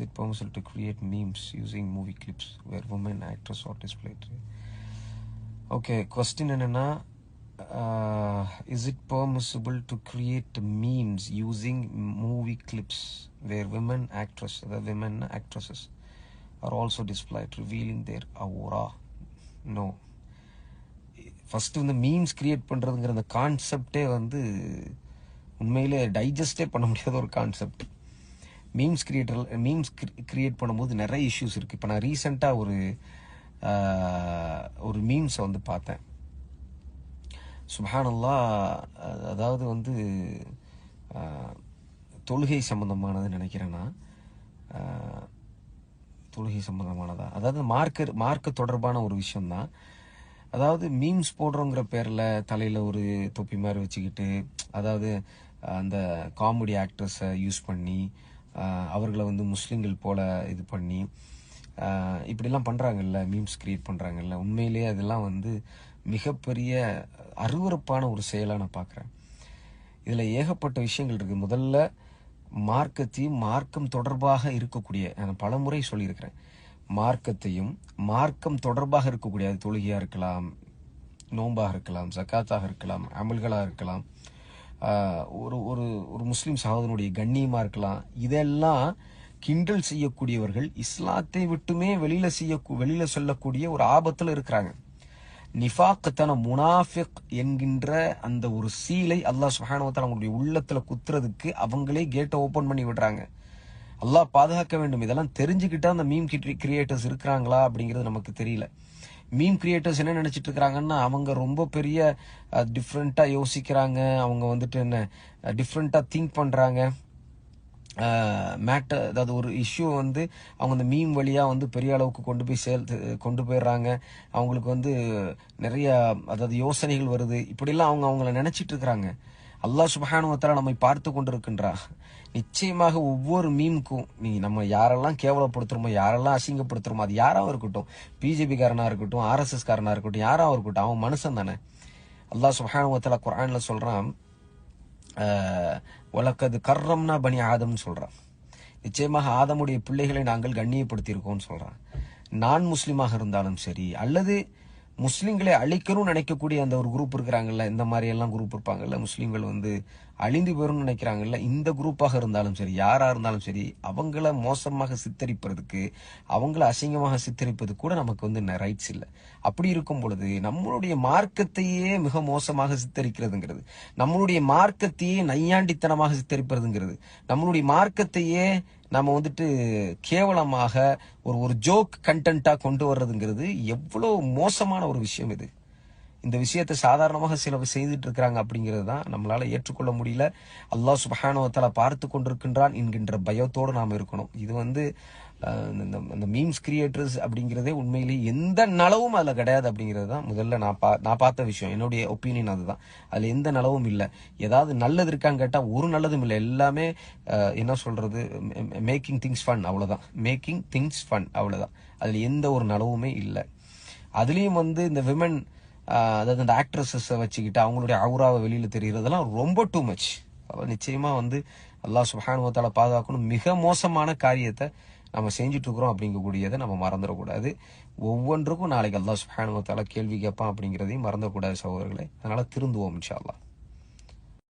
Is it permissible to create memes using movie clips where women actors are displayed? Okay question என்னன்னா is it permissible to create memes using movie clips where women actress அதாவது women actresses are also displayed revealing their aura no first வந்து memes create பண்றதுங்கிற அந்த கான்செப்டே வந்து உண்மையிலே டைஜஸ்டே பண்ண முடியாத ஒரு concept memes creator memes create பண்ணும்போது நிறைய இஷ்யூஸ் இருக்குது இப்போ நான் ரீசெண்டாக ஒரு ஒரு மீம்ஸை வந்து பார்த்தேன். சுபஹானல்லா அதாவது வந்து தொழுகை சம்மந்தமானது நினைக்கிறேன் நான். தொழுகை சம்மந்தமானதா அதாவது மார்க்க மார்க்க தொடர்பான ஒரு விஷயம்தான். அதாவது மீம்ஸ் போடுறோங்கிற பேரில் தலையில் ஒரு தொப்பி மாதிரி வச்சுக்கிட்டு அதாவது அந்த காமெடி ஆக்டர்ஸை யூஸ் பண்ணி அவர்களை வந்து முஸ்லீம்கள் போல இது பண்ணி இப்படிலாம் பண்ணுறாங்கல்ல மீம்ஸ் கிரியேட் பண்ணுறாங்கல்ல உண்மையிலேயே அதெல்லாம் வந்து மிகப்பெரிய அருவருப்பான ஒரு செயலாக நான் பார்க்குறேன். இதில் ஏகப்பட்ட விஷயங்கள் இருக்குது முதல்ல மார்க்கத்தையும் மார்க்கம் தொடர்பாக இருக்கக்கூடிய நான் பலமுறை சொல்லியிருக்கிறேன். மார்க்கத்தையும் மார்க்கம் தொடர்பாக இருக்கக்கூடிய அது தொழுகையாக இருக்கலாம் நோம்பாக இருக்கலாம் ஜக்காத்தாக இருக்கலாம் அமல்களாக இருக்கலாம் ஒரு ஒரு ஒரு முஸ்லீம் சகோதரனுடைய கண்ணியமாக இருக்கலாம். இதெல்லாம் கிண்டல் செய்யக்கூடியவர்கள் இஸ்லாத்தை விட்டுமே வெளியில செய்ய வெளியில சொல்லக்கூடிய ஒரு ஆபத்தில் இருக்கிறாங்க. நிஃபாக்குத்தன முனாஃபிக் என்கின்ற அந்த ஒரு சீலை அல்லாஹ் சுஹானவத்தால் அவங்களுடைய உள்ளத்தில் குத்துறதுக்கு அவங்களே கேட்டை ஓப்பன் பண்ணி விடுறாங்க. அல்லாஹ் பாதுகாக்க வேண்டும். இதெல்லாம் தெரிஞ்சுக்கிட்டா அந்த மீம் கிரியேட்டர்ஸ் இருக்கிறாங்களா அப்படிங்கிறது நமக்கு தெரியல. மீம் கிரியேட்டர்ஸ் என்ன நினைச்சிட்டு இருக்காங்கன்னா அவங்க ரொம்ப பெரிய டிஃப்ரெண்ட்டாக யோசிக்கிறாங்க. அவங்க வந்துட்டு என்ன டிஃப்ரெண்ட்டாக திங்க் பண்ணுறாங்க மேட்டர் அதாவது ஒரு இஷ்யூ வந்து அவங்க அந்த மீம் வழியாக வந்து பெரிய அளவுக்கு கொண்டு போய் சேல் கொண்டு போயிடுறாங்க. அவங்களுக்கு வந்து நிறைய அதாவது யோசனைகள் வருது. இப்படிலாம் அவங்க அவங்கள நினச்சிட்டு இருக்கிறாங்க அல்லாஹ் சுபஹானுவத்தால நம்மை பார்த்து கொண்டிருக்கின்றா நிச்சயமாக ஒவ்வொரு மீமுக்கும் நீ நம்ம யாரெல்லாம் கேவலப்படுத்துறோமோ யாரெல்லாம் அசிங்கப்படுத்துறோமோ அது யாராவும் இருக்கட்டும் பிஜேபி இருக்கட்டும் ஆர்எஸ்எஸ்காரனாக இருக்கட்டும் யாராவும் இருக்கட்டும் அவன் மனுஷன் தானே. அல்லாஹ் சுப்ஹானஹு குரானில் சொல்கிறான் உலக்கது கர்ரம்னா பனி ஆதம்னு சொல்கிறான் நிச்சயமாக ஆதமுடைய பிள்ளைகளை நாங்கள் கண்ணியப்படுத்தியிருக்கோம்னு சொல்கிறான் நான் முஸ்லீமாக இருந்தாலும் சரி அல்லது முஸ்லீம்களை அழிக்கணும்னு நினைக்கக்கூடிய அந்த ஒரு குரூப் இருக்கிறாங்கல்ல இந்த மாதிரி எல்லாம் குரூப் இருப்பாங்கல்ல முஸ்லீம்கள் வந்து அழிந்து போயிரும்னு நினைக்கிறாங்கல்ல இந்த குரூப்பாக இருந்தாலும் சரி யாரா இருந்தாலும் சரி அவங்கள மோசமாக சித்தரிப்பதுக்கு அவங்கள அசிங்கமாக சித்தரிப்பது கூட நமக்கு வந்து ரைட்ஸ் இல்லை. அப்படி இருக்கும் பொழுது நம்மளுடைய மார்க்கத்தையே மிக மோசமாக சித்தரிக்கிறதுங்கிறது நம்மளுடைய மார்க்கத்தையே நையாண்டித்தனமாக சித்தரிப்பதுங்கிறது நம்மளுடைய மார்க்கத்தையே நம்ம வந்துட்டு கேவலமாக ஒரு ஒரு ஜோக் கண்டென்ட்டா கொண்டு வர்றதுங்கிறது எவ்வளவு மோசமான ஒரு விஷயம் இது. இந்த விஷயத்தை சாதாரணமாக சில செய்துட்டு இருக்கிறாங்க அப்படிங்கிறது தான் நம்மளால ஏற்றுக்கொள்ள முடியல. அல்லாஹ் சுப்ஹானஹு பார்த்து கொண்டிருக்கின்றான் என்கின்ற பயத்தோடு நாம் இருக்கணும். இது வந்து இந்த இந்த மீம்ஸ் கிரியேட்டர்ஸ் அப்படிங்கிறதே உண்மையிலேயே எந்த நலவும் அதில் கிடையாது அப்படிங்கிறது தான் முதல்ல நான் பா நான் பார்த்த விஷயம். என்னுடைய ஒப்பீனியன் அதுதான். அதில் எந்த நலவும் இல்லை. ஏதாவது நல்லது இருக்கான்னு கேட்டால் ஒரு நல்லதும் இல்லை. எல்லாமே என்ன சொல்கிறது மேக்கிங் திங்ஸ் ஃபன் அவ்வளோதான் மேக்கிங் திங்ஸ் ஃபன் அவ்வளோதான் அதில் எந்த ஒரு நலவுமே இல்லை. அதுலேயும் வந்து இந்த விமன் அதாவது இந்த ஆக்ட்ரஸஸை வச்சுக்கிட்டு அவங்களுடைய அவுராவை வெளியில தெரிகிறதெல்லாம் ரொம்ப டூ மச் நிச்சயமாக வந்து அல்லாஹ் சுப்ஹானஹு பாதுகாக்கணும். மிக மோசமான காரியத்தை நம்ம செஞ்சுட்டு இருக்கிறோம் அப்படிங்கக்கூடியதை நம்ம மறந்துடக்கூடாது. ஒவ்வொன்றுக்கும் நாளைக்கு அல்லாஹ் சுப்ஹானஹு கேள்வி கேட்பான் அப்படிங்கிறதையும் மறந்துடக்கூடாது சகோதரர்களே. அதனால் திருந்துவோம் இன்ஷா அல்லா